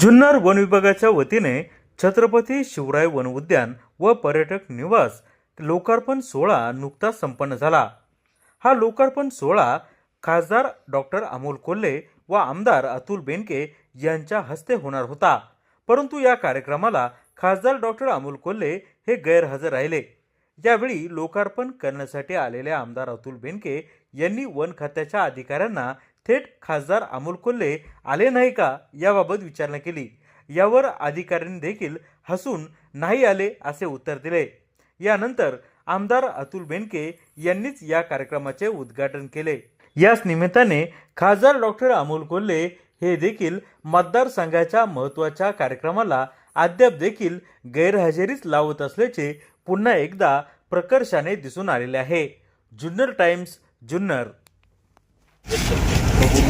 Junnar one विभागाच्या वतीने Chhatrapati Shivray one उद्यान व पर्यटक निवास लोकार्पण सोहळा नुकताच संपन्न झाला. हा लोकार्पण सोहळा खासदार डॉक्टर अमोल कोल्हे व आमदार अतुल बेनके यांच्या हस्ते होणार होता. परंतु या कार्यक्रमाला खासदार डॉक्टर अमोल कोल्हे हे गैरहजर राहिले. यावेळी लोकार्पण करण्यासाठी आलेल्या आमदार अतुल बेनके यांनी वन खात्याच्या अधिकाऱ्यांना थेट खासदार अमोल कोल्हे आले नाही का याबाबत विचारणा केली. यावर अधिकाऱ्यांनी देखील हसून नाही आले असे उत्तर दिले. यानंतर आमदार अतुल बेनके यांनीच या कार्यक्रमाचे उद्घाटन केले. याच निमित्ताने खासदार डॉक्टर अमोल कोल्हे हे देखील मतदारसंघाच्या महत्त्वाच्या कार्यक्रमाला अद्याप देखील गैरहजेरीच लावत असल्याचे पुन्हा एकदा प्रकर्षाने दिसून आलेले आहे. जुन्नर टाइम्स जुन्नर.